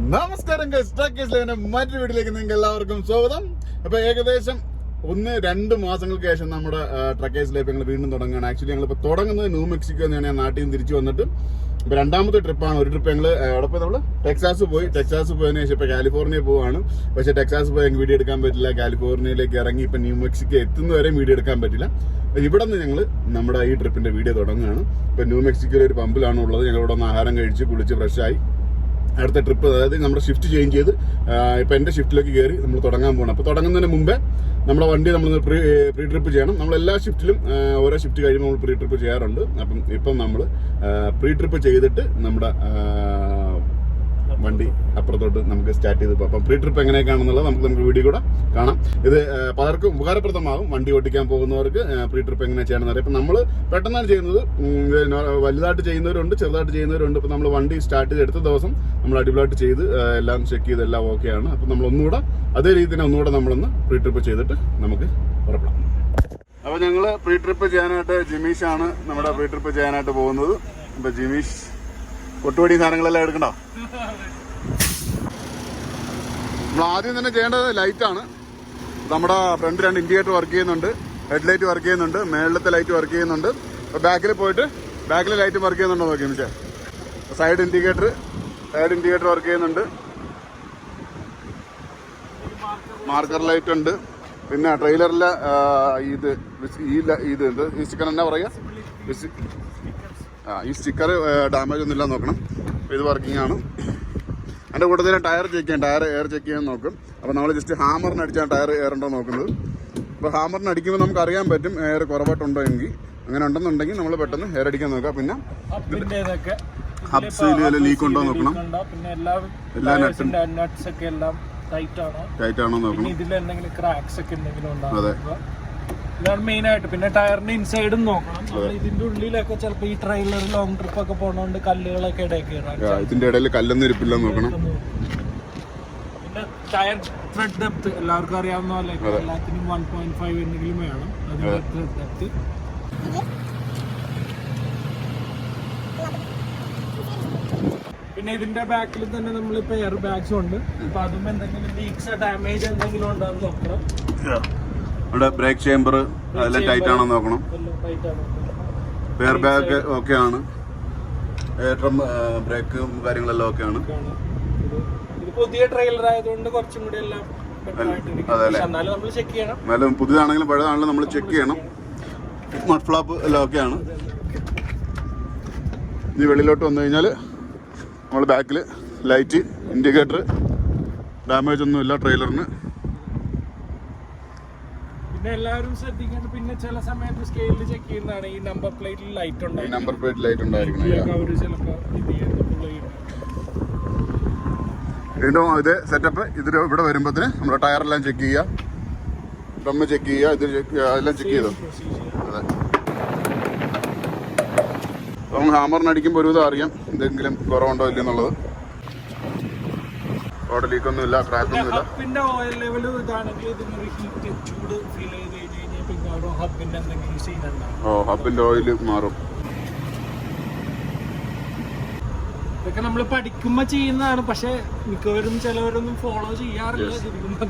നമസ്കാരം മറ്റൊരു വീട്ടിലേക്ക് നിങ്ങൾക്ക് എല്ലാവർക്കും സ്വാഗതം. അപ്പൊ ഏകദേശം ഒന്ന് രണ്ട് മാസങ്ങൾക്ക് ശേഷം നമ്മുടെ ട്രക്കേഴ്സ് ലൈഫ് ഞങ്ങൾ വീണ്ടും തുടങ്ങുകയാണ്. ആക്ച്വലി ഞങ്ങൾ ഇപ്പോൾ തുടങ്ങുന്നത് ന്യൂ മെക്സിക്കോ എന്നാണ് ഞാൻ നാട്ടിൽ നിന്ന് തിരിച്ചു വന്നിട്ട്. ഇപ്പൊ രണ്ടാമത്തെ ട്രിപ്പാണ് ഒരു ട്രിപ്പ് ഞങ്ങൾ അവിടെ പോയി നമ്മൾ ടെക്സാസ് പോയി. ടെക്സാസ് പോയതിനു ശേഷം ഇപ്പൊ കാലിഫോർണിയ പോവാണ്. പക്ഷേ ടെക്സാസ് പോയി വീഡിയോ എടുക്കാൻ പറ്റില്ല. കാലിഫോർണിയയിലേക്ക് ഇറങ്ങി ഇപ്പൊ ന്യൂ മെക്സിക്കോ എത്തുന്നവരെ വീഡിയോ എടുക്കാൻ പറ്റില്ല. ഇവിടെ നിന്ന് ഞങ്ങൾ നമ്മുടെ ഈ ട്രിപ്പിന്റെ വീഡിയോ തുടങ്ങുകയാണ്. ഇപ്പൊ ന്യൂ മെക്സിക്കോയിൽ ഒരു പമ്പിലാണ് ഉള്ളത്. ഞങ്ങൾ ഇവിടെ നിന്ന് ആഹാരം കഴിച്ച് കുളിച്ച് ഫ്രഷായി അടുത്ത ട്രിപ്പ് അതായത് നമ്മുടെ ഷിഫ്റ്റ് ചേഞ്ച് ചെയ്ത് ഇപ്പം എന്റെ ഷിഫ്റ്റിലേക്ക് കയറി നമ്മൾ തുടങ്ങാൻ പോകണം അപ്പോൾ തുടങ്ങുന്നതിന് മുമ്പേ നമ്മുടെ വണ്ടി നമ്മൾ പ്രീ പ്രീ ട്രിപ്പ് ചെയ്യണം. നമ്മൾ എല്ലാ ഷിഫ്റ്റിലും ഓരോ ഷിഫ്റ്റ് കഴിയുമ്പോൾ നമ്മൾ പ്രീ ട്രിപ്പ് ചെയ്യാറുണ്ട്. അപ്പം ഇപ്പം നമ്മൾ പ്രീ ട്രിപ്പ് ചെയ്തിട്ട് നമ്മുടെ അപ്പുറത്തോട്ട് നമുക്ക് സ്റ്റാർട്ട് ചെയ്ത് അപ്പം പ്രീ ട്രിപ്പ് എങ്ങനെയൊക്കെയാണെന്നുള്ളത് നമുക്ക് നമുക്ക് വീഡിയോ കൂടെ കാണാം. ഇത് പലർക്കും ഉപകാരപ്രദമാകും വണ്ടി ഓടിക്കാൻ പോകുന്നവർക്ക് പ്രീ ട്രിപ്പ് എങ്ങനെ ചെയ്യണമെന്ന് അറിയാം. ഇപ്പം നമ്മൾ പെട്ടെന്നാണ് ചെയ്യുന്നത്. വലുതായിട്ട് ചെയ്യുന്നവരുണ്ട് ചെറുതായിട്ട് ചെയ്യുന്നവരുണ്ട്. ഇപ്പം നമ്മൾ വണ്ടി സ്റ്റാർട്ട് ചെയ്ത് എടുത്ത ദിവസം നമ്മൾ അടിപൊളിയായിട്ട് ചെയ്ത് എല്ലാം ചെക്ക് ചെയ്ത് എല്ലാം ഓക്കെയാണ് അപ്പം നമ്മൾ ഒന്നുകൂടെ അതേ രീതിയിൽ തന്നെ ഒന്നുകൂടെ നമ്മളൊന്ന് പ്രീ ട്രിപ്പ് ചെയ്തിട്ട് നമുക്ക് പുറപ്പെടാം. അപ്പോൾ ഞങ്ങൾ പ്രീ ട്രിപ്പ് ചെയ്യാനായിട്ട് ജിമീഷാണ് നമ്മുടെ പ്രീ ട്രിപ്പ് ചെയ്യാനായിട്ട് പോകുന്നത്. അപ്പോൾ ജിമീഷ് കൊട്ടുപടി സാധനങ്ങളെല്ലാം എടുക്കണ്ടോ? നമ്മൾ ആദ്യം തന്നെ ചെയ്യേണ്ടത് ലൈറ്റാണ് നമ്മുടെ ഫ്രണ്ട് രണ്ട് ഇൻഡിക്കേറ്റർ വർക്ക് ചെയ്യുന്നുണ്ട്. ഹെഡ് ലൈറ്റ് വർക്ക് ചെയ്യുന്നുണ്ട്. മേളിലത്തെ ലൈറ്റ് വർക്ക് ചെയ്യുന്നുണ്ട്. അപ്പോൾ ബാക്കിൽ പോയിട്ട് ബാക്കിൽ ലൈറ്റ് വർക്ക് ചെയ്യുന്നുണ്ടോ നോക്കി മിച്ചേ side indicator side indicator work ചെയ്യുന്നുണ്ട്. മാർക്കർ ലൈറ്റ് ഉണ്ട്. പിന്നെ ട്രെയിലറിലെ ഇത് ഈ ഇത് എന്ത്? ഈ സ്റ്റിക്കർ എന്നാ പറയാ? വിസ്- ആ ഈ സ്റ്റിക്കർ ഡാമേജ് ഒന്നുമില്ല നോക്കണം. ഇത് വർക്കിംഗ് ആണ്. അതിന്റെ കൂട്ടത്തിൽ ടയർ ചെക്ക് ചെയ്യാം ടയർ എയർ ചെക്ക് ചെയ്യാൻ നോക്കും. അപ്പോൾ നമ്മൾ ജസ്റ്റ് ഹാമറിന് അടിച്ചാൽ ടയർ എയർ ഉണ്ടോ നോക്കുന്നത്. അപ്പോൾ ഹാമറിന് അടിക്കുമ്പോൾ നമുക്ക് അറിയാൻ പറ്റും എയർ കുറവായിട്ടുണ്ടോ എങ്കിൽ. അങ്ങനെ ഉണ്ടെന്നുണ്ടെങ്കിൽ നമ്മൾ പെട്ടെന്ന് എയർ അടിക്കാൻ നോക്കുക പിന്നെ ഹബ്സിൽ വല്ല ലീക്ക് ഉണ്ടോ നോക്കണം. എല്ലാ നട്ട്സ് ഒക്കെ എല്ലാം ടൈറ്റ് ആണോ? ടൈറ്റ് ആണോ നോക്കണം പിന്നെ ഇതിൽ എന്തെങ്കിലും ക്രാക്സ് ഒക്കെ എന്തെങ്കിലും ഉണ്ടോ അതെ. ഇതാണ് മെയിൻ ആയിട്ട്. പിന്നെ ടയറിന്റെ ഇൻസൈഡും നോക്കണം. ഇതിന്റെ ഉള്ളിലൊക്കെ ചിലപ്പോ ഈ ട്രെയിലർ ലോങ് ട്രിപ്പ് ഒക്കെ പോണോണ്ട് കല്ലുകളൊക്കെ ഇടയ്ക്ക് ഇതിന്റെ ഇടയിൽ കല്ലൊന്നും ഇരിപ്പില്ല നോക്കണം. പിന്നെ ടയർ ത്രെഡ് ഡെപ്ത് എല്ലാവർക്കും അറിയാവുന്ന പോലെ എല്ലാത്തിനും വൺ പോയിന്റ് ഫൈവ് എന്തെങ്കിലും വേണം. അതിന്റെ ത്രെഡ് ഡെപ്ത് പിന്നെ ഇതിന്റെ ബാക്കിൽ തന്നെ നമ്മളിപ്പോ എയർ ബാഗ്സും ഉണ്ട്. അപ്പൊ അതും എന്തെങ്കിലും ലീക്സ് ഡാമേജ് എന്തെങ്കിലും ഉണ്ടോ എന്ന് നോക്കണം. ഇവിടെ ബ്രേക്ക് ചേമ്പർ അതെല്ലാം ടൈറ്റ് ആണോ നോക്കണം. എയർ ബാഗ് ഓക്കെ ആണ് ഡ്രം ബ്രേക്കും കാര്യങ്ങളെല്ലാം ഓക്കെ ആണ് പുതിയ ട്രെയിലർ ആയതുകൊണ്ട് കുറച്ചും കൂടി എല്ലാം better ആയിട്ടിരിക്കും. എന്നാലും പുതിയതാണെങ്കിലും പഴയതാണെങ്കിലും നമ്മൾ ചെക്ക് ചെയ്യണം. മഡ് ഫ്ലാപ്പ് എല്ലാം ഓക്കെ ആണ് ഇനി വെളിയിലോട്ട് വന്നു കഴിഞ്ഞാൽ നമ്മൾ ബാക്കിൽ ലൈറ്റ് ഇൻഡിക്കേറ്റർ ഡാമേജ് ഒന്നും ഇല്ല ട്രെയിലറിന് പിന്നെ എല്ലാവരും ശ്രദ്ധിക്കേണ്ട പിന്നെ ചില സമയത്ത് സ്കെയിലിൽ ചെക്ക് ചെയ്യുന്നതാണ് ഈ നമ്പർ പ്ലേറ്റിൽ ലൈറ്റ് ഈ ഉണ്ടായി നമ്പർ പ്ലേറ്റ് ലൈറ്റ് ഉണ്ടായിരിക്കണം. അവർ ഇത് വീണ്ടും ഇത് സെറ്റപ്പ് ഇതിൽ ഇവിടെ വരുമ്പോഴത്തേന് നമ്മുടെ ടയറെല്ലാം ചെക്ക് ചെയ്യുക. ഡ്രമ്മ് ചെക്ക് ചെയ്യുക ഇത് അതെല്ലാം ചെക്ക് ചെയ്തോ? അതെ. അപ്പം ഹാമറിന് അടിക്കുമ്പോൾ ഒരു വിധം അറിയാം എന്തെങ്കിലും കുറവുണ്ടോ ഇല്ലെന്നുള്ളത്. റോഡ് ലീക്കൊന്നുമില്ല ക്രാക്കൊന്നുമില്ല ഹബിന്റെ ഓയിൽ ലെവൽ ഇതാണെങ്കിൽ ഇതിനൊരു ഹീറ്റ് ചൂട് ഫീൽ ചെയ്ത് കഴിഞ്ഞ് കഴിഞ്ഞാൽ പിന്നെ അവിടെ ഹബിന്റെ എന്തെങ്കിലും സീൻ ഉണ്ടാവും ഓ ഹബിന്റെ ഓയിൽ മാറും. ഇതൊക്കെ നമ്മൾ പഠിക്കുമ്പോ ചെയ്യുന്നതാണ് പക്ഷെ മിക്കവരും ചിലവരൊന്നും ഫോളോ ചെയ്യാറില്ല.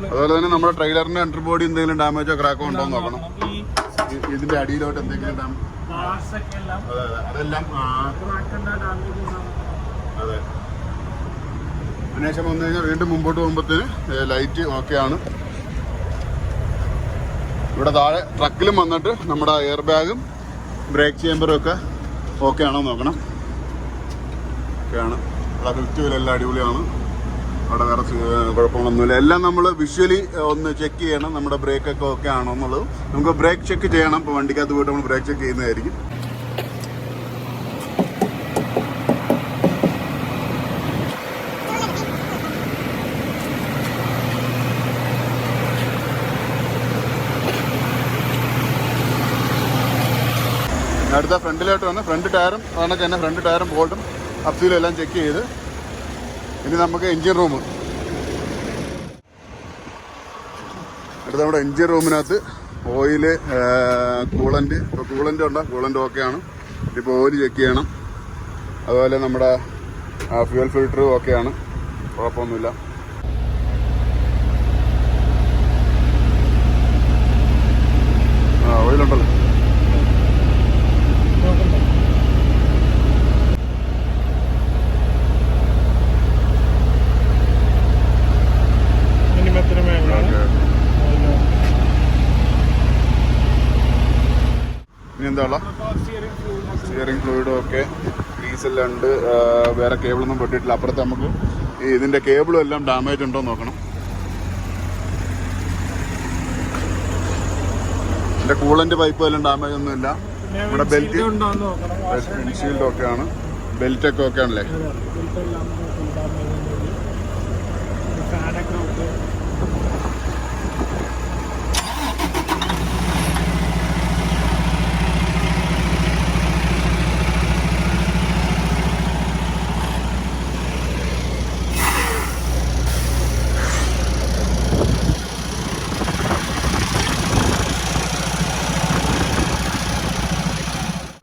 അതുപോലെ തന്നെ നമ്മുടെ ട്രെയിലറിന്റെ അണ്ടർ ബോഡി എന്തെങ്കിലും ഡാമേജോ ക്രാക്കോ ഉണ്ടോ നോക്കണം. ഇതിന്റെ അടിയിലോട്ട് എന്തെങ്കിലും അതെല്ലാം ആ, crack and damage ഉണ്ടാവും. അതെ അതിനുശേഷം വന്നു കഴിഞ്ഞാൽ വീണ്ടും മുമ്പോട്ട് പോകുമ്പോഴത്തേന് ലൈറ്റ് ഓക്കെ ആണ്. ഇവിടെ താഴെ ട്രക്കിലും വന്നിട്ട് നമ്മുടെ എയർ ബാഗും ബ്രേക്ക് ചേമ്പറും ഒക്കെ ഓക്കെ ആണോ നോക്കണം. ഓക്കെയാണ് അവിടെ ഫിഫ്റ്റി എല്ലാം അടിപൊളിയാണ്. അവിടെ വേറെ കുഴപ്പങ്ങളൊന്നുമില്ല. എല്ലാം നമ്മൾ വിഷ്വലി ഒന്ന് ചെക്ക് ചെയ്യണം. നമ്മുടെ ബ്രേക്കൊക്കെ ഓക്കെ ആണോ എന്നുള്ളത്. നമുക്ക് ബ്രേക്ക് ചെക്ക് ചെയ്യണം. ഇപ്പോൾ വണ്ടിക്കകത്ത് പോയിട്ട് നമ്മൾ ബ്രേക്ക് ചെക്ക് ചെയ്യുന്നതായിരിക്കും. അടുത്ത ഫ്രണ്ടിലോട്ട് വന്ന് ഫ്രണ്ട് ടയറും അതൊക്കെ തന്നെ ഫ്രണ്ട് ടയറും ബോൾട്ടും അപ്സീലും എല്ലാം ചെക്ക് ചെയ്ത് ഇനി നമുക്ക് എൻജിൻ റൂം. അടുത്ത നമ്മുടെ എൻജിൻ റൂമിനകത്ത് ഓയിൽ കൂളന്റ് ഇപ്പോൾ കൂളന്റ് ഉണ്ടോ? കൂളന്റ് ഓക്കെയാണ്. ഇപ്പോൾ ഓയിൽ ചെക്ക് ചെയ്യണം. അതുപോലെ നമ്മുടെ ഫ്യൂൽ ഫിൽറ്റർ ഓക്കെയാണ്. കുഴപ്പമൊന്നുമില്ല ആ ഓയിലുണ്ടല്ലോ നോക്കണ്ട മിനിമം എത്ര മേഖലയാണ് ഇനി എന്താ ഉള്ള സ്റ്റിയറിംഗ് ഫ്ലൂയിഡും ഒക്കെ ഉണ്ട് വേറെ കേബിളൊന്നും പൊട്ടിയിട്ടില്ല. അപ്പുറത്ത് നമുക്ക് ഈ ഇതിന്റെ കേബിളും എല്ലാം ഡാമേജ് ഉണ്ടോ നോക്കണം. ഇതിന്റെ കൂളന്റ് പൈപ്പ് എല്ലാം ഡാമേജ് ഒന്നും ഇല്ല. ഇവിടെ ബെൽറ്റ് ബെൽറ്റ് ഒക്കെ ഓക്കെ ആണല്ലേ ഫാനൊക്കെ ഉണ്ട്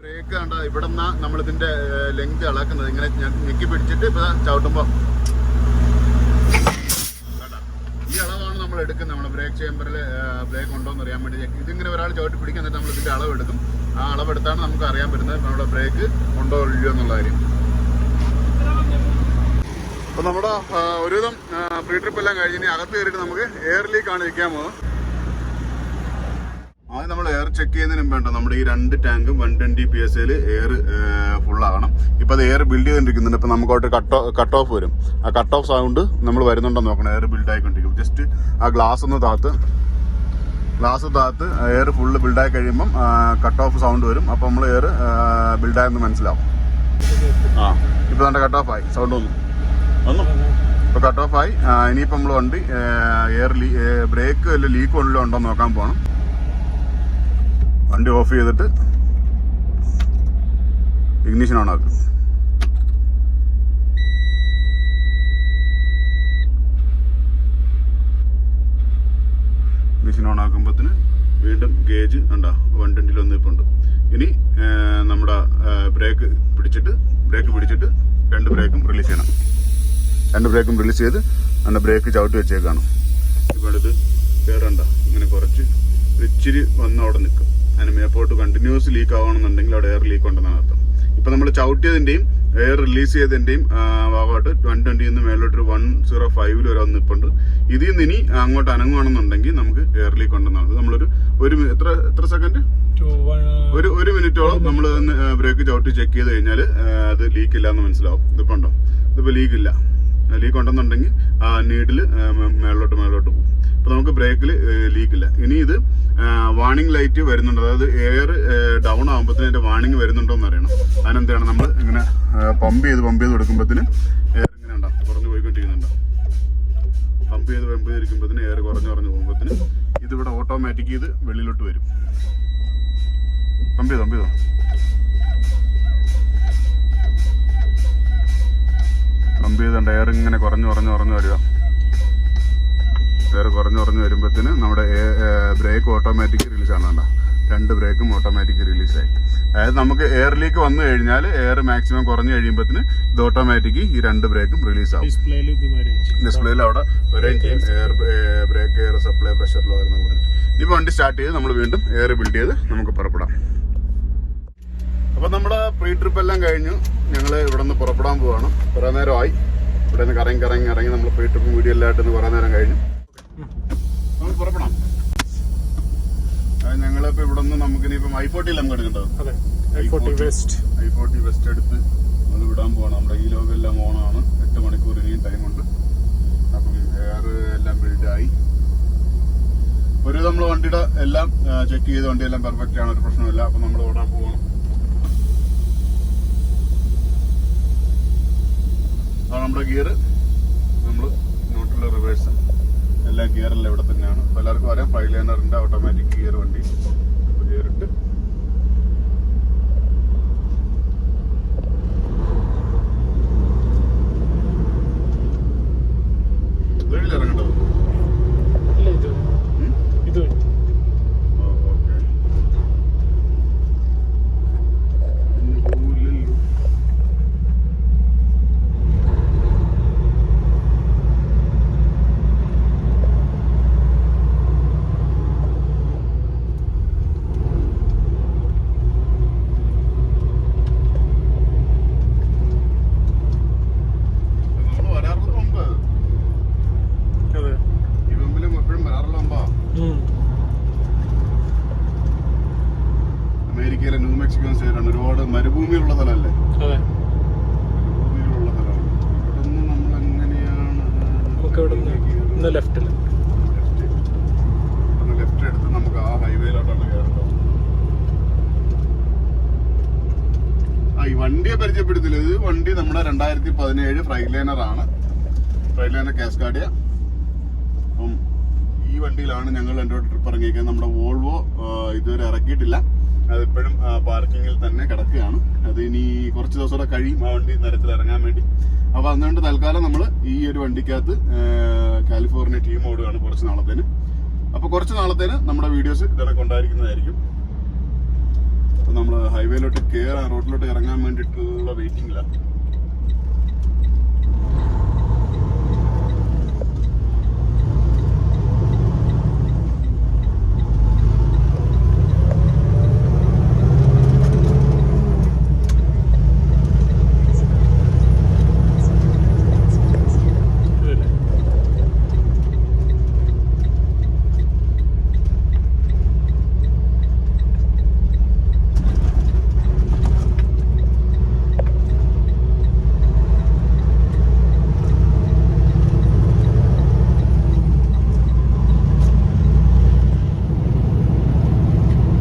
ബ്രേക്ക് കണ്ട ഇവിടെ നിന്നാ നമ്മൾ ഇതിന്റെ ലെങ്ത് അളക്കുന്നത് ഇങ്ങനെ ഞാൻ ഞെക്കി പിടിച്ചിട്ട് ഇപ്പൊ ചവിട്ടുമ്പോ? ഈ അളവാണ് നമ്മൾ എടുക്കുന്നത്. നമ്മുടെ ബ്രേക്ക് ചേമ്പറിൽ ബ്രേക്ക് ഉണ്ടോ എന്ന് അറിയാൻ വേണ്ടി ഇതിങ്ങനെ ഒരാൾ ചവിട്ടി പിടിക്കുക എന്നിട്ട് നമ്മൾ ഇതിന്റെ അളവ് എടുക്കും. ആ അളവെടുത്താണ് നമുക്ക് അറിയാൻ പറ്റുന്നത് നമ്മുടെ ബ്രേക്ക് ഉണ്ടോ ഇല്ലയോ എന്നുള്ള കാര്യം. അപ്പൊ നമ്മുടെ ഒരുവിധം പ്രീ ട്രിപ്പ് എല്ലാം കഴിഞ്ഞ് അകത്ത് കയറിയിട്ട് നമുക്ക് എയർ ലീക്കാണ് ഇരിക്കാൻ പോകുന്നത്. ആദ്യം നമ്മൾ എയർ ചെക്ക് ചെയ്യുന്നതിന് വേണ്ട നമ്മുടെ ഈ രണ്ട് ടാങ്കും വൺ ട്വന്റി പി എസ് എയിൽ എയർ ഫുൾ ആകണം. ഇപ്പൊ അത് എയർ ബിൽഡ് ചെയ്തുകൊണ്ടിരിക്കുന്നുണ്ട് ഇപ്പൊ നമുക്കോട്ട് കട്ട് കട്ട് ഓഫ് വരും. ആ കട്ട് ഓഫ് സൗണ്ട് നമ്മൾ വരുന്നുണ്ടോ നോക്കണം. എയർ ബിൽഡ് ആയിക്കൊണ്ടിരിക്കും. ജസ്റ്റ് ആ ഗ്ലാസ് ഒന്ന് താത്ത്. ഗ്ലാസ് താത്ത് എയർ ഫുള്ള് ബിൽഡായി കഴിയുമ്പം കട്ട് ഓഫ് സൗണ്ട് വരും. അപ്പോൾ നമ്മൾ എയർ ബിൽഡായെന്ന് മനസ്സിലാവും. ആ ഇപ്പൊ നമ്മുടെ കട്ട് ഓഫ് ആയി. സൗണ്ട് വന്നു. വന്നു. ഇപ്പൊ കട്ട് ഓഫ് ആയി. ഇനിയിപ്പോൾ ഇനിയിപ്പോ നമ്മൾ വണ്ടി എയർ ബ്രേക്ക് വല്ല ലീക്ക് വല്ലതും ഉണ്ടോ നോക്കാൻ പോകണം വണ്ടി ഓഫ് ചെയ്തിട്ട് ഇഗ്നിഷൻ ഓൺ ആക്കും. ഇഗ്നിഷൻ ഓൺ ആക്കുമ്പോഴത്തിന് വീണ്ടും ഗേജ് ഉണ്ടോ വണ്ടിന്റെ ഒന്ന് ഇപ്പോൾ ഉണ്ട് ഇനി നമ്മുടെ ബ്രേക്ക് പിടിച്ചിട്ട് ബ്രേക്ക് പിടിച്ചിട്ട് രണ്ട് ബ്രേക്കും റിലീസ് ചെയ്യണം. രണ്ട് ബ്രേക്കും റിലീസ് ചെയ്ത് അതിന്റെ ബ്രേക്ക് ചവിട്ടി വെച്ചേക്കാണ്. ഇപ്പോൾ ഇത് കയറണ്ട ഇങ്ങനെ കുറച്ച് ഇച്ചിരി വന്ന് അവിടെ നിൽക്കും. അതിന് മേപ്പോട്ട് കണ്ടിന്യൂസ് ലീക്ക് ആവണമെന്നുണ്ടെങ്കിൽ അവിടെ എയർ ലീക്ക് ഉണ്ടെന്നാണ് അർത്ഥം. ഇപ്പം നമ്മൾ ചവിട്ടിയതിന്റെയും എയർ റിലീസ് ചെയ്തതിന്റെയും ഭാഗമായിട്ട് വൺ ട്വന്റിയിൽ നിന്ന് മേലോട്ട് ഒരു വൺ സീറോ ഫൈവിൽ വരെ നിൽപ്പുണ്ട് ഇതിൽ നിന്ന് ഇനി അങ്ങോട്ട് അനങ്ങുവാണെന്നുണ്ടെങ്കിൽ നമുക്ക് എയർ ലീക്ക് ഉണ്ടെന്നാണ് നമ്മളൊരു ഒരു എത്ര എത്ര സെക്കൻഡ് ഒരു ഒരു മിനിറ്റോളം നമ്മൾ ബ്രേക്ക് ചവിട്ടി ചെക്ക് ചെയ്ത് കഴിഞ്ഞാൽ അത് ലീക്ക് ഇല്ല എന്ന് മനസ്സിലാവും. ഇതിപ്പോ ഉണ്ടോ? ഇതിപ്പോ ലീക്ക് ഇല്ല. ലീക്ക് ഉണ്ടെന്നുണ്ടെങ്കിൽ ആ നീഡിൽ മേളിലോട്ട് മേളിലോട്ട് പോകും. അപ്പൊ നമുക്ക് ബ്രേക്കിൽ ലീക്ക് ഇല്ല. ഇനി ഇത് വാണിംഗ് ലൈറ്റ് വരുന്നുണ്ട്. അതായത് എയർ ഡൗൺ ആകുമ്പോഴത്തേന് അതിന്റെ വാണിംഗ് വരുന്നുണ്ടോ എന്ന് അറിയണം. അതിനെന്താണ് നമ്മൾ ഇങ്ങനെ പമ്പ് ചെയ്ത് പമ്പ് ചെയ്ത് കൊടുക്കുമ്പോഴത്തേന് എയർ ഇങ്ങനെ ഉണ്ടാവും കുറഞ്ഞു പോയിക്കൊണ്ടിരിക്കുന്നുണ്ട്? പമ്പ് ചെയ്ത് പമ്പ് ചെയ്തിരിക്കുമ്പോഴത്തേന് എയർ കുറഞ്ഞു കുറഞ്ഞു പോകുമ്പോഴത്തേന് ഇതിവിടെ ഓട്ടോമാറ്റിക് ഇത് വെളിയിലോട്ട് വരും. പമ്പ് ചെയ്തോ പമ്പ് ചെയ്തോ? പമ്പ് ചെയ്തുണ്ട് എയർ ഇങ്ങനെ കുറഞ്ഞു കുറഞ്ഞു കുറഞ്ഞു വരിക. എയർ കുറഞ്ഞു കുറഞ്ഞു വരുമ്പോഴത്തേന് നമ്മുടെ ബ്രേക്ക് ഓട്ടോമാറ്റിക് റിലീസ് ആണ് രണ്ട് ബ്രേക്കും ഓട്ടോമാറ്റിക് റിലീസായി അതായത് നമുക്ക് എയറിലേക്ക് വന്നു കഴിഞ്ഞാൽ എയർ മാക്സിമം കുറഞ്ഞു കഴിയുമ്പോഴത്തേന് ഇത് ഓട്ടോമാറ്റിക് ഈ രണ്ട് ബ്രേക്കും റിലീസ് ആവും. ഡിസ്പ്ലേയിൽ അവിടെ വരികയും ചെയ്യും air brake air supply pressure low എന്ന് പറഞ്ഞിട്ട്. ഇനി വണ്ടി സ്റ്റാർട്ട് ചെയ്ത് നമ്മൾ വീണ്ടും എയർ ബിൽഡ് ചെയ്ത് നമുക്ക് പുറപ്പെടാം. അപ്പം നമ്മുടെ പ്രീ ട്രിപ്പ് എല്ലാം കഴിഞ്ഞു. ഞങ്ങൾ ഇവിടെ നിന്ന് പുറപ്പെടാൻ പോവാണ്. കുറേ നേരമായി. ഇവിടെ നിന്ന് കറങ്ങി കറങ്ങി ഇറങ്ങി നമ്മൾ പ്രീ ട്രിപ്പ് വീഡിയോ എല്ലാം ആയിട്ട് കുറേ നേരം കഴിഞ്ഞു. നമുക്ക് പുറപ്പെടാം ഞങ്ങളിപ്പോ ഇവിടെ നിന്ന് നമുക്കിനിയിപ്പം ഐ ഫോർട്ടിയിൽ നമുക്ക് എടുക്കേണ്ടത് അതെ. ഐ ഫോർട്ടി വെസ്റ്റ് എടുത്ത് അത് വിടാൻ പോകണം നമ്മുടെ ഈ ലോകം എല്ലാം ഓണാണ്. എട്ട് മണിക്കൂർ ഇനിയും ടൈമുണ്ട് അപ്പം എയർ എല്ലാം ബിൽഡായി ഒരു നമ്മൾ വണ്ടിയുടെ എല്ലാം ചെക്ക് ചെയ്ത് വണ്ടിയെല്ലാം പെർഫെക്റ്റ് ആണ്. ഒരു പ്രശ്നമില്ല അപ്പം നമ്മൾ ഓടാൻ പോകണം അതാണ് നമ്മുടെ ഗിയർ എല്ലാ ഗിയറെല്ലാം ഇവിടെ തന്നെയാണ്. എല്ലാവർക്കും അറിയാം ഫൈവ് ലൈനറിന്റെ ഓട്ടോമാറ്റിക് ഗിയർ വണ്ടി. ഗിയർ ഇട്ട് വെളിയിൽ ഇറങ്ങേണ്ടത് ഇല്ല ഇത് ഉം? ഇത് വരും. ഓ, ഓക്കേ. ഇന്ന് പോവില്ലല്ലോ. നമുക്ക് ഇവിടെ നിന്ന് ഇന്ന് ലെഫ്റ്റിൽ ഒന്ന് ലെഫ്റ്റ് എടുത്ത് നമുക്ക് ആ ഹൈവേയിലോട്ടാണ് കയറേണ്ടത് ആ ഈ വണ്ടിയെ പരിചയപ്പെടുത്തില്ല ഇത് വണ്ടി നമ്മുടെ രണ്ടായിരത്തി ഫ്രൈലൈനറാണ് ഫ്രൈറ്റ് ലൈനർ ആണ് ഫ്രൈറ്റ് ലൈനർ കാസ്കാഡിയ. അപ്പം ഈ വണ്ടിയിലാണ് ഞങ്ങൾ എന്റെ ട്രിപ്പ് ഇറങ്ങിയിരിക്കുന്നത്. നമ്മുടെ വോൾവോ ഇതുവരെ ഇറക്കിയിട്ടില്ല. അതിപ്പോഴും പാർക്കിങ്ങിൽ തന്നെ കിടക്കുകയാണ്. അത് ഇനി കുറച്ച് ദിവസം കൂടെ കഴിയും ആ വണ്ടി നിരത്തിൽ ഇറങ്ങാൻ വേണ്ടി. അപ്പോൾ അതുകൊണ്ട് തൽക്കാലം നമ്മൾ ഈ ഒരു വണ്ടിക്കകത്ത് കാലിഫോർണിയ ടീം ഓടുകയാണ് കുറച്ച് നാളത്തേന്. അപ്പോൾ കുറച്ച് നാളത്തേന് നമ്മുടെ വീഡിയോസ് ഇതിനൊക്കെ ഉണ്ടായിരിക്കുന്നതായിരിക്കും. അപ്പോൾ നമ്മൾ ഹൈവേയിലോട്ട് കയറാൻ റോഡിലോട്ട് ഇറങ്ങാൻ വേണ്ടിയിട്ടുള്ള വെയിറ്റിംഗിലാണ്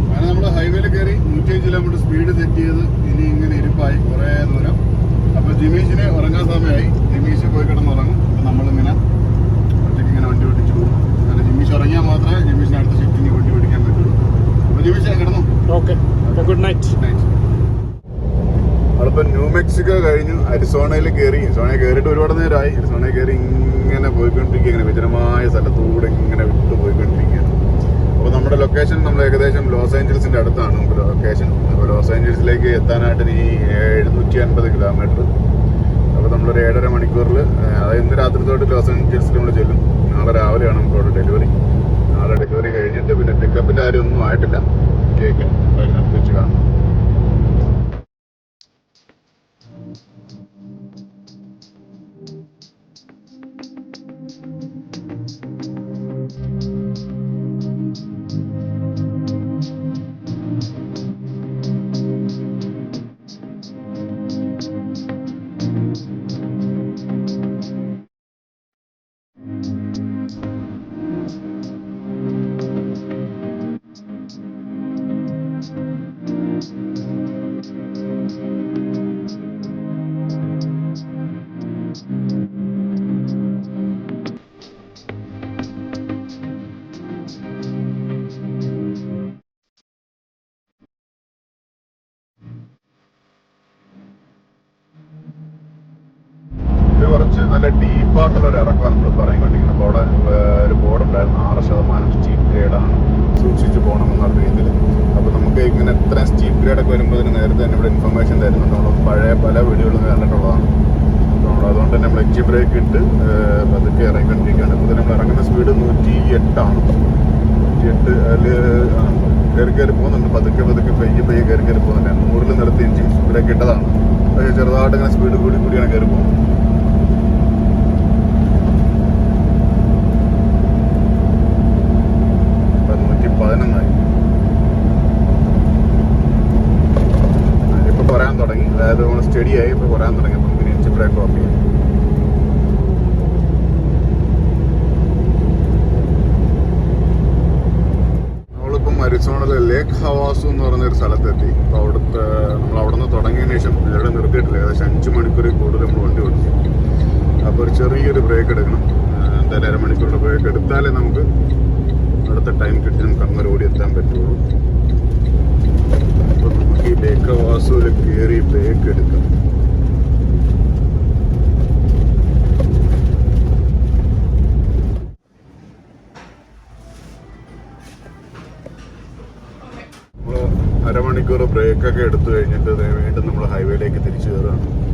അങ്ങനെ നമ്മൾ ഹൈവേയിൽ കയറി നൂറ്റിയഞ്ച് കിലോമീറ്റർ സ്പീഡ് സെറ്റ് ചെയ്ത് ഇനി ഇങ്ങനെ ഇരിപ്പായി കുറേ ദൂരം അപ്പോൾ ജിമീഷിന് ഉറങ്ങാൻ സമയമായി ജിമീഷ് പോയി കിടന്നുറങ്ങും അപ്പോൾ നമ്മളിങ്ങനെ ഒറ്റയ്ക്ക് ഇങ്ങനെ വണ്ടി ഓടിച്ചു പോകും അങ്ങനെ ജിമീഷ് ഉറങ്ങിയാൽ മാത്രമേ ജിമീഷിന് അടുത്ത ഷിഫ്റ്റിന് വണ്ടി ഓടിക്കാൻ പറ്റുള്ളൂ അപ്പോൾ ജിമീഷ് കിടന്നു ഓക്കെ ഗുഡ് നൈറ്റ് നമ്മളിപ്പോൾ ന്യൂ മെക്സിക്കോ കഴിഞ്ഞു അരിസോണയിൽ കയറി അരിസോണയിൽ കയറിയിട്ട് ഒരുപാട് നേരമായി അരിസോണയിൽ കയറി ഇങ്ങനെ പോയിക്കൊണ്ടിരിക്കുക ഇങ്ങനെ വിജനമായ സ്ഥലത്തൂടെ ഇങ്ങനെ വിട്ടു പോയിക്കൊണ്ടിരിക്കുകയാണ് അപ്പോൾ നമ്മുടെ ലൊക്കേഷൻ നമ്മൾ ഏകദേശം ലോസ് ഏഞ്ചൽസിന്റെ അടുത്താണ് ലൊക്കേഷൻ അപ്പോൾ ലോസ് ഏഞ്ചൽസിലേക്ക് എത്താനായിട്ട് ഇനി എഴുന്നൂറ്റി അൻപത് കിലോമീറ്റർ. അപ്പോൾ നമ്മളൊരു ഏഴര മണിക്കൂറിൽ അതായത് ഇന്ന് രാത്രി തൊട്ട് ലോസ് ഏഞ്ചൽസിൽ നമ്മൾ ചെല്ലും. നാളെ രാവിലെയാണ് നമുക്ക് അവിടെ ഡെലിവറി. നാളെ ഡെലിവറി കഴിഞ്ഞിട്ട് പിന്നെ പിക്കപ്പിന്റെ കാര്യമൊന്നും ആയിട്ടില്ല. കേക്ക് അതിനകത്ത് വെച്ച് കാണാം. ഒക്കെ വരുമ്പോൾ ഇതിന് നേരത്തെ തന്നെ ഇവിടെ ഇൻഫർമേഷൻ തരുന്നുണ്ട്. നമ്മൾ പഴയ പല വീഡിയോകളും കണ്ടിട്ടുള്ളതാണ്. അപ്പോൾ നമ്മൾ അതുകൊണ്ട് തന്നെ നമ്മൾ എക്ജി ബ്രേക്ക് ഇട്ട് പതുക്കെ ഇറങ്ങിക്കൊണ്ടിരിക്കുകയാണ്. ഇപ്പോൾ നമ്മൾ ഇറങ്ങുന്ന സ്പീഡ് നൂറ്റി എട്ടാണ് നൂറ്റി എട്ട് അതിൽ കയറി കയറി പോകുന്നുണ്ട്. പതുക്കെ പതുക്കെ പയ്യെ പയ്യെ കയറി കയറി പോകുന്നുണ്ട്. നൂറിൽ നിർത്തി എഞ്ചിൻ ബ്രേക്ക് ഇട്ടതാണ്. ചെറുതായിട്ട് ഇങ്ങനെ സ്പീഡ് കൂടി കൂടിയാണ് കയറി പോകുന്നത് ഇപ്പൊ നൂറ്റി പതിനൊന്നായി ഇപ്പൊ പറയാൻ തുടങ്ങി അതായത് ഇപ്പോൾ കുറയാൻ ആയി ഇപ്പൊ പറയാൻ തുടങ്ങി അപ്പൊ പിന്നെ ഓഫ് ചെയ്യാം. നമ്മളിപ്പം അരിസോണയിലെ ലേക്ക് ഹവാസു എന്ന് പറഞ്ഞൊരു സ്ഥലത്തെത്തി. അപ്പോൾ അവിടുത്തെ നമ്മൾ അവിടെ നിന്ന് തുടങ്ങിയതിന് ശേഷം ഇവിടെ നിർത്തിയിട്ടില്ല. ഏകദേശം അഞ്ച് മണിക്കൂറിൽ കൂടുതൽ നമ്മൾ വണ്ടി ഓടിച്ചു. അപ്പോൾ ഒരു ചെറിയൊരു ബ്രേക്ക് എടുക്കണം. എന്തായാലും അരമണിക്കൂറിന്റെ ബ്രേക്ക് എടുത്താലേ നമുക്ക് അടുത്ത ടൈം കിട്ടി നമുക്ക് അങ്ങനെ ഓടി എത്താൻ പറ്റുള്ളൂ. അപ്പോൾ വാസൂര് കയറി ബ്രേക്ക് എടുക്കാം. അരമണിക്കൂർ ബ്രേക്കൊക്കെ എടുത്തു കഴിഞ്ഞിട്ട് വീണ്ടും നമ്മൾ ഹൈവേയിലേക്ക് തിരിച്ചു കയറുകയാണ്.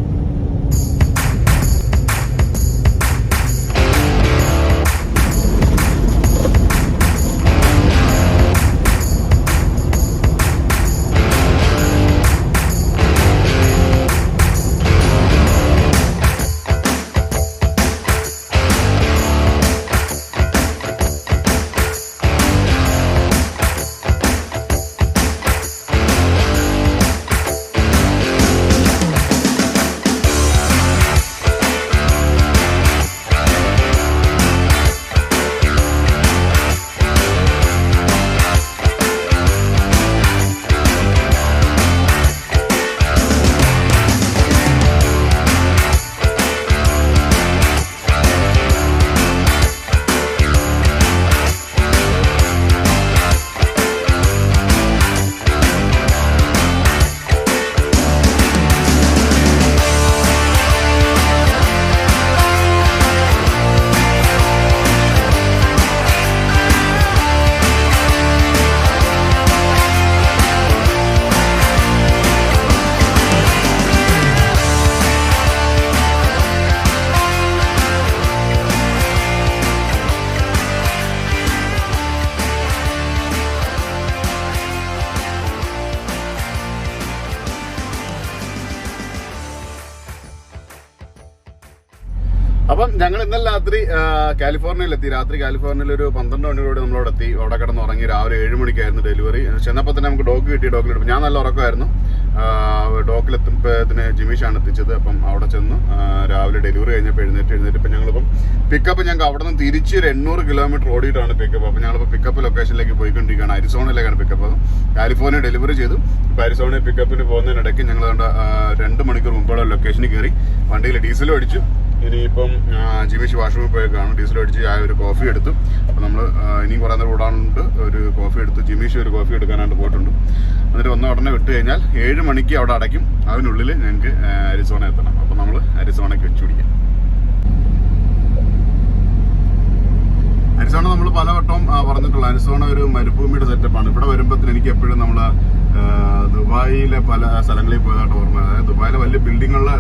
കാലിഫോർണിയയിലെത്തി. രാത്രി കാലിഫോർണിയയിൽ ഒരു പന്ത്രണ്ട് മണിയോടെ നമ്മളവിടെ എത്തി അവിടെ കിടന്ന് ഉറങ്ങി രാവിലെ ഏഴ് മണിക്കായിരുന്നു ഡെലിവറി. ചെന്നപ്പോൾ തന്നെ നമുക്ക് ഡോഗ് കിട്ടി ഡോക്കിൽ ഞാൻ നല്ല ഉറക്കമായിരുന്നു. ഡോക്കിലെത്തുമ്പോഴത്തിന് ജിമീഷാണ് എത്തിച്ചത്. അപ്പം അവിടെ ചെന്ന് രാവിലെ ഡെലിവറി കഴിഞ്ഞപ്പോൾ എഴുന്നേറ്റ് എഴുന്നേറ്റ് ഇപ്പം ഞങ്ങളിപ്പം പിക്കപ്പ് ഞങ്ങൾക്ക് അവിടെ നിന്ന് തിരിച്ച് ഒരു എണ്ണൂറ് കിലോമീറ്റർ ഓടിയിട്ടാണ് പിക്കപ്പ് അപ്പം ഞങ്ങളിപ്പോൾ പിക്കപ്പ് ലൊക്കേഷനിലേക്ക് പോയിക്കൊണ്ടിരിക്കുകയാണ്. അരിസോണയിലേക്കാണ് പിക്കപ്പ് കാലിഫോർണിയ ഡെലിവറി ചെയ്തു. ഇപ്പോൾ അരിസോണ പിക്കപ്പിന് പോകുന്നതിനിടയ്ക്ക് ഞങ്ങൾ രണ്ട് മണിക്കൂർ മുമ്പുള്ള ലൊക്കേഷനിൽ കയറി വണ്ടിയിൽ ഡീസലും അടിച്ചു. ഇനിയിപ്പം ജിമീഷ് വാഷ്റൂമിൽ പോയേക്കാണ് ഡീസൽ അടിച്ച് ആ ഒരു കോഫി എടുത്തു. അപ്പം നമ്മൾ ഇനിയും കുറേ നേരം ഓടാനുണ്ട് ഒരു കോഫി എടുത്ത്. ജിമീഷ് ഒരു കോഫി എടുക്കാനായിട്ട് പോയിട്ടുണ്ട്. എന്നിട്ട് വന്ന ഉടനെ വിട്ട് കഴിഞ്ഞാൽ ഏഴ് മണിക്ക് അവിടെ അടയ്ക്കും. അതിനുള്ളിൽ ഞങ്ങൾക്ക് അരിസോണ എത്തണം. അപ്പം നമ്മൾ അരിസോണയ്ക്ക് വെച്ച് പിടിക്കാം അരിസോണ നമ്മൾ പലവട്ടം പറഞ്ഞിട്ടുള്ള അരിസോണ ഒരു മരുഭൂമിയുടെ സെറ്റപ്പാണ്. ഇവിടെ വരുമ്പോഴത്തേന് എനിക്ക് എപ്പോഴും നമ്മൾ ദുബായിലെ പല സ്ഥലങ്ങളിൽ പോയതായിട്ട് ഓർമ്മ. അതായത് ദുബായിലെ വലിയ ബിൽഡിങ്ങുള്ള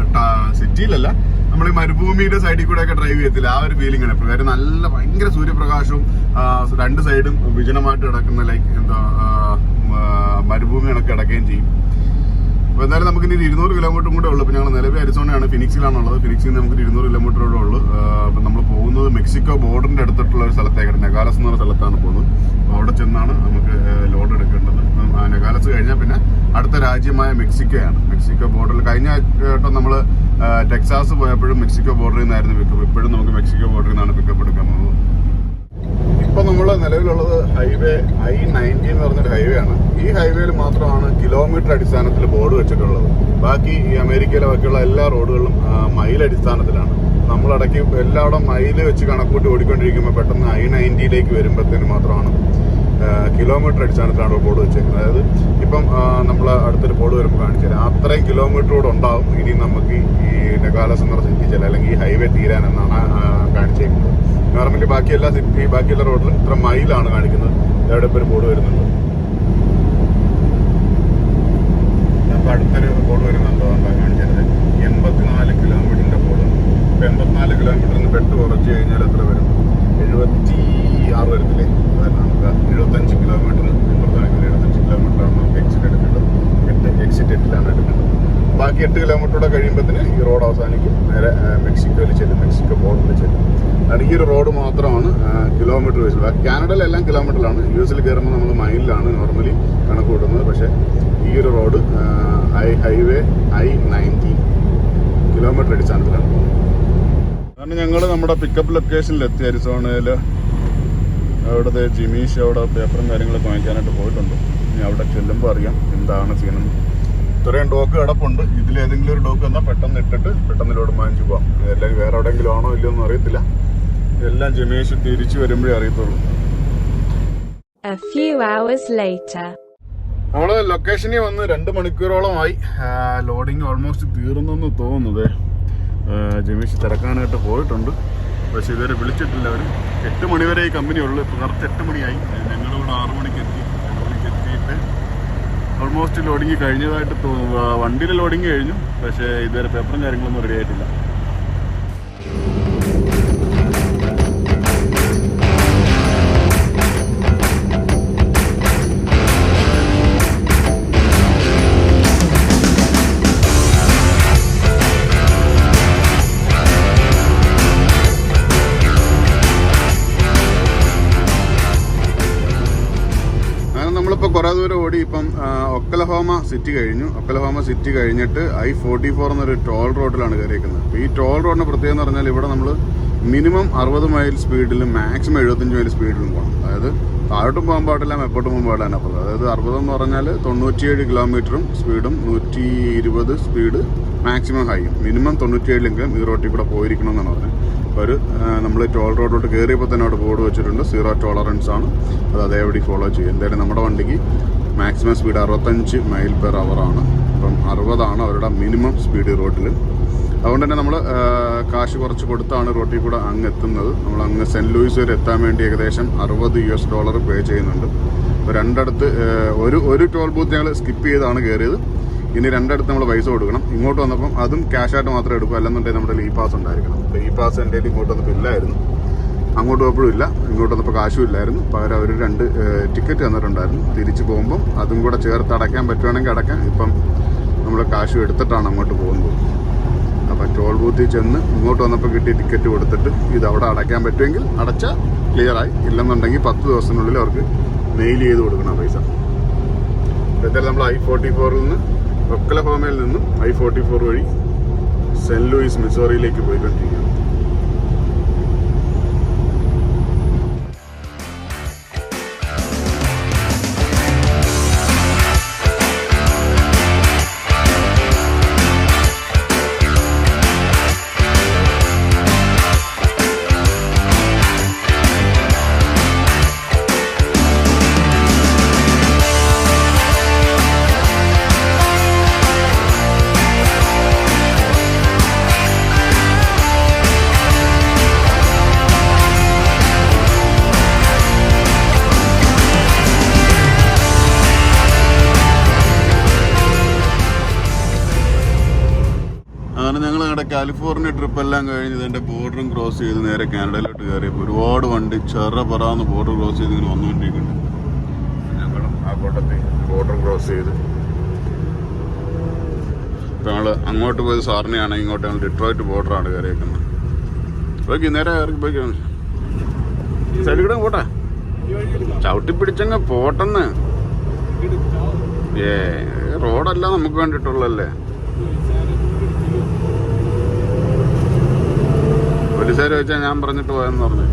സിറ്റിയിലല്ല നമ്മൾ ഈ മരുഭൂമിയുടെ സൈഡിൽ കൂടെ ഒക്കെ ഡ്രൈവ് ചെയ്യത്തില്ല? ആ ഒരു ഫീലിംഗ് ആണ്. കാര്യം നല്ല ഭയങ്കര സൂര്യപ്രകാശവും രണ്ട് സൈഡും വിജനമായിട്ട് കിടക്കുന്ന ലൈക്ക് എന്താ മരുഭൂമി കണക്ക് കിടക്കുകയും ചെയ്യും. അപ്പോൾ എന്തായാലും നമുക്ക് ഇനി ഇരുന്നൂറ് കിലോമീറ്ററും കൂടെ ഉള്ളൂ. അപ്പോൾ ഞങ്ങൾ നിലവിൽ അരിസോണയാണ് ഫിനിക്സിലാണുള്ളത്. ഫിനിക്സിൽ നിന്ന് നമുക്ക് ഇരുന്നൂറ് കിലോമീറ്റർ കൂടെ ഉള്ളൂ. അപ്പോൾ നമ്മൾ പോകുന്നത് മെക്സിക്കോ ബോർഡറിന്റെ അടുത്തുള്ള ഒരു സ്ഥലത്തേക്കാണ് നെഗാലസ് എന്ന് പറഞ്ഞ സ്ഥലത്താണ് പോകുന്നത്. അപ്പോൾ അവിടെ ചെന്നാണ് നമുക്ക് ലോഡ് എടുക്കേണ്ടത്. നെഗാലസ് കഴിഞ്ഞാൽ പിന്നെ അടുത്ത രാജ്യമായ മെക്സിക്കോയാണ്. മെക്സിക്കോ ബോർഡറിൽ കഴിഞ്ഞ വട്ടം നമ്മൾ ടെക്സാസ് പോയപ്പോഴും മെക്സിക്കോ ബോർഡറിൽ നിന്നായിരുന്നു പിക്കപ്പ് ഇപ്പോഴും നമുക്ക് മെക്സിക്കോ ബോർഡറിൽ നിന്നാണ് പിക്കപ്പ് എടുക്കാൻ പോകുന്നത്. ഇപ്പൊ നമ്മൾ നിലവിലുള്ളത് ഹൈവേ ഐ നയന്റി എന്ന് പറഞ്ഞൊരു ഹൈവേ ആണ്. ഈ ഹൈവേയിൽ മാത്രമാണ് കിലോമീറ്റർ അടിസ്ഥാനത്തിൽ ബോർഡ് വെച്ചിട്ടുള്ളത്. ബാക്കി ഈ അമേരിക്കയിലെ ബാക്കിയുള്ള എല്ലാ റോഡുകളും മൈൽ അടിസ്ഥാനത്തിലാണ്. നമ്മൾ ഇടയ്ക്ക് മൈൽ വെച്ച് കണക്കൂട്ടി ഓടിക്കൊണ്ടിരിക്കുമ്പോൾ പെട്ടെന്ന് ഐ നയന്റിയിലേക്ക് വരുമ്പോഴത്തേന് മാത്രമാണ് കിലോമീറ്റർ അടിസ്ഥാനത്തിലാണ് ബോർഡ് വെച്ചേക്കുന്നത്. അതായത് ഇപ്പം നമ്മൾ അടുത്തൊരു ബോർഡ് വരുമ്പോൾ കാണിച്ചു തരാം. അത്രയും കിലോമീറ്റർ കൂടെ ഉണ്ടാവും ഇനി നമുക്ക് ഈ നെഗാല പറഞ്ഞ അല്ലെങ്കിൽ ഈ ഹൈവേ തീരാൻ എന്നാണ് കാണിച്ചേക്കുന്നത്. നോർമലി ബാക്കി എല്ലാ സിറ്റി ബാക്കിയുള്ള റോഡിലും ഇത്ര മൈലാണ് കാണിക്കുന്നത്. എവിടെ ഇപ്പോൾ ഒരു ബോർഡ് വരുന്നുണ്ട്. അപ്പോൾ അടുത്തൊരു ബോർഡ് വരുന്നുണ്ടോ. എന്താ കാണിച്ചത് എൺപത്തിനാല് കിലോമീറ്ററിന്റെ ബോർഡ് ഇപ്പൊ എൺപത്തിനാല് കിലോമീറ്ററിന് പെട്ട് കുറച്ച് കഴിഞ്ഞാൽ എത്ര വരും? എഴുപത്തി ആറ് വരത്തില്ലേ? നമുക്ക് എഴുപത്തഞ്ച് കിലോമീറ്റർ എൺപത്തിനാല് എഴുപത്തഞ്ച് കിലോമീറ്ററാണ് നമുക്ക് എക്സിറ്റ് എടുക്കേണ്ടത്. എട്ട് എക്സിറ്റ് എട്ടിലാണ് എടുക്കേണ്ടത്. ബാക്കി എട്ട് കിലോമീറ്റർ കൂടെ കഴിയുമ്പോഴത്തേന് ഈ റോഡ് അവസാനിക്കും. നേരെ മെക്സിക്കോയിൽ ചെല്ലും മെക്സിക്കോ ബോർഡറിൽ ചെല്ലും. അതാണ് ഈ ഒരു റോഡ് മാത്രമാണ് കിലോമീറ്റർ വെച്ച് കാനഡയിലെല്ലാം കിലോമീറ്ററിലാണ് യു എസിൽ കയറുമ്പോൾ നമ്മൾ മൈലിലാണ് നോർമലി കണക്ക് കൂട്ടുന്നത് പക്ഷേ ഈ ഒരു road I highway I ninety kilometre അടിസ്ഥാനത്തിലാണ് കാരണം ഞങ്ങൾ നമ്മുടെ പിക്കപ്പ് ലൊക്കേഷനിൽ എത്തി. അരിസോണയിൽ അവിടുത്തെ ജിമീഷ് അവിടെ പേപ്പറും കാര്യങ്ങളൊക്കെ വാങ്ങിക്കാനായിട്ട് പോയിട്ടുണ്ട്. ഇനി അവിടെ ചെല്ലുമ്പോൾ അറിയാം എന്താണ് ചെയ്യണം. ഇത്രയും ഡോക്ക് കിടപ്പുണ്ട്. ഇതിലേതെങ്കിലും ഒരു ഡോക്ക് എന്നാൽ പെട്ടെന്ന് ഇട്ടിട്ട് പെട്ടെന്ന് ലോഡ് വാങ്ങിച്ചു പോകാം അല്ലെങ്കിൽ വേറെ എവിടെയെങ്കിലും ആണോ ഇല്ലയോ എന്ന് അറിയത്തില്ല. എല്ലാം ജിമീഷ് തിരിച്ചു വരുമ്പോഴേ അറിയത്തുള്ളൂ. നമ്മൾ ലൊക്കേഷനിൽ വന്ന് രണ്ട് മണിക്കൂറോളമായി ലോഡിങ് ഓൾമോസ്റ്റ് തീർന്നെന്ന് തോന്നുന്നത് ജമീഷ് തിരക്കാനായിട്ട് പോയിട്ടുണ്ട്. പക്ഷെ ഇതുവരെ വിളിച്ചിട്ടില്ല അവർ എട്ട് മണിവരെ ഈ കമ്പനി ഉള്ളു. ഇപ്പോൾ കറക്റ്റ് എട്ട് മണിയായി. ഞങ്ങളിവിടെ ആറു മണിക്ക് എത്തി. മണിക്ക് എത്തിയിട്ട് ഓൾമോസ്റ്റ് ലോഡിങ് കഴിഞ്ഞതായിട്ട് വണ്ടിയിൽ ലോഡിങ് കഴിഞ്ഞു. പക്ഷേ ഇതുവരെ പേപ്പറും കാര്യങ്ങളൊന്നും റെഡി ആയിട്ടില്ല. സിറ്റി കഴിഞ്ഞു. ഒക്കലഹോമ സിറ്റി കഴിഞ്ഞിട്ട് ഐ ഫോർട്ടി ഫോർ എന്നൊരു ടോൾ റോഡിലാണ് കയറിയിരിക്കുന്നത് അപ്പോൾ ഈ ടോൾ റോഡിന് പ്രത്യേകത എന്ന് പറഞ്ഞാൽ ഇവിടെ നമ്മൾ മിനിമം അറുപത് മൈൽ സ്പീഡിലും മാക്സിമം എഴുപത്തഞ്ച് മൈൽ സ്പീഡിലും പോകണം അതായത് താഴോട്ടും പോകാൻ പാടില്ല മെപ്പോട്ടും പോകാൻ പാടില്ല അതിനപ്പുറം. അതായത് അറുപതെന്ന് പറഞ്ഞാൽ തൊണ്ണൂറ്റിയേഴ് കിലോമീറ്ററും സ്പീഡും നൂറ്റി ഇരുപത് സ്പീഡ് മാക്സിമം ഹൈയും മിനിമം തൊണ്ണൂറ്റിയേഴിലെങ്കിലും ഈ റോട്ടിൽ കൂടെ പോയിരിക്കണം എന്നാണ് പറഞ്ഞത്. അപ്പോൾ ഒരു നമ്മൾ ടോൾ റോഡിലോട്ട് കയറിയപ്പോൾ തന്നെ അവിടെ ബോർഡ് വെച്ചിട്ടുണ്ട്. സീറോ ടോളറൻസ് ആണ്. അത് അതേപടി ഫോളോ ചെയ്യും. എന്തായാലും നമ്മുടെ വണ്ടിക്ക് മാക്സിമം സ്പീഡ് അറുപത്തഞ്ച് മൈൽ പെർ ആണ്. അപ്പം അറുപതാണ് അവരുടെ മിനിമം സ്പീഡ് റോഡിൽ അതുകൊണ്ട് തന്നെ നമ്മൾ കാശ് കുറച്ച് കൊടുത്താണ് റോട്ടിൽ കൂടെ അങ്ങ് എത്തുന്നത്. നമ്മൾ അങ്ങ് സെന്റ് ലൂയിസ് വരെ എത്താൻ വേണ്ടി ഏകദേശം അറുപത് യു എസ് ഡോളർ പേ ചെയ്യുന്നുണ്ട്. അപ്പോൾ രണ്ടിടത്ത് ഒരു ഒരു ടോൾ ബൂത്ത് ഞങ്ങൾ സ്കിപ്പ് ചെയ്താണ് കയറിയത് ഇനി രണ്ടിടത്ത് നമ്മൾ പൈസ കൊടുക്കണം. ഇങ്ങോട്ട് വന്നപ്പം അതും ക്യാഷായിട്ട് മാത്രമേ എടുക്കൂ. അല്ലെന്നുണ്ടെങ്കിൽ നമ്മുടെ ലീ പാസ് ഉണ്ടായിരിക്കണം. ലീ പാസ് എന്റെ ഇങ്ങോട്ട് വന്നപ്പോൾ ഇല്ലായിരുന്നു. അങ്ങോട്ട് പോയപ്പോഴും ഇല്ല. ഇങ്ങോട്ട് വന്നപ്പോൾ കാശും ഇല്ലായിരുന്നു. പകരം അവർ രണ്ട് ടിക്കറ്റ് തന്നിട്ടുണ്ടായിരുന്നു. തിരിച്ചു പോകുമ്പം അതും കൂടെ ചേർത്ത് അടയ്ക്കാൻ പറ്റുവാണെങ്കിൽ അടയ്ക്കാം. ഇപ്പം നമ്മൾ കാശും എടുത്തിട്ടാണ് അങ്ങോട്ട് പോകുന്നത്. അപ്പം ടോൾ ബൂത്തിൽ ചെന്ന് ഇങ്ങോട്ട് വന്നപ്പോൾ കിട്ടിയ ടിക്കറ്റ് കൊടുത്തിട്ട് ഇത് അവിടെ അടയ്ക്കാൻ പറ്റുമെങ്കിൽ അടച്ചാൽ ക്ലിയറായി ഇല്ലെന്നുണ്ടെങ്കിൽ പത്ത് ദിവസത്തിനുള്ളിൽ അവർക്ക് മെയിൽ ചെയ്ത് കൊടുക്കണം പൈസ. എന്തായാലും നമ്മൾ ഐ ഫോർട്ടി ഫോറിൽ നിന്ന് ഒക്കലഹോമയിൽ നിന്നും ഐ ഫോർട്ടി ഫോർ വഴി സെന്റ് ലൂയിസ് മിസോറിയിലേക്ക് പോയിക്കൊണ്ടിരിക്കുകയാണ്. കാലിഫോർണിയ ട്രിപ്പ് എല്ലാം കഴിഞ്ഞ് ഇതിന്റെ ബോർഡറും ക്രോസ് ചെയ്ത് നേരെ കാനഡയിലോട്ട് കയറിയപ്പോൾ ഒരുപാട് വണ്ടി ചെറ പറന്ന് ബോർഡർ ക്രോസ് ചെയ്ത് ഇങ്ങനെ വന്നുകൊണ്ടിരിക്കുന്നുണ്ട്. ഞങ്ങളും ആ കൂട്ടത്തിൽ ബോർഡർ ക്രോസ് ചെയ്ത്. ഇപ്പം ഞങ്ങൾ അങ്ങോട്ട് പോയത് സാറിനെയാണ് ഇങ്ങോട്ട് ഞങ്ങൾ ഡിട്രോയിറ്റ് ബോർഡറാണ് കയറിയേക്കുന്നത്. ഓക്കെ നേരെ ഇറങ്ങി പോയി സൈഡിൽ കൂടെ പോട്ടെ. ചവിട്ടി പിടിച്ചങ്ങ് പോട്ടെന്ന്. ഏ റോഡല്ല നമുക്ക് വേണ്ടിയിട്ടുള്ളല്ലേ പോലീസുകാർ ചോദിച്ചാൽ ഞാൻ പറഞ്ഞിട്ട് പോയെന്ന് പറഞ്ഞു.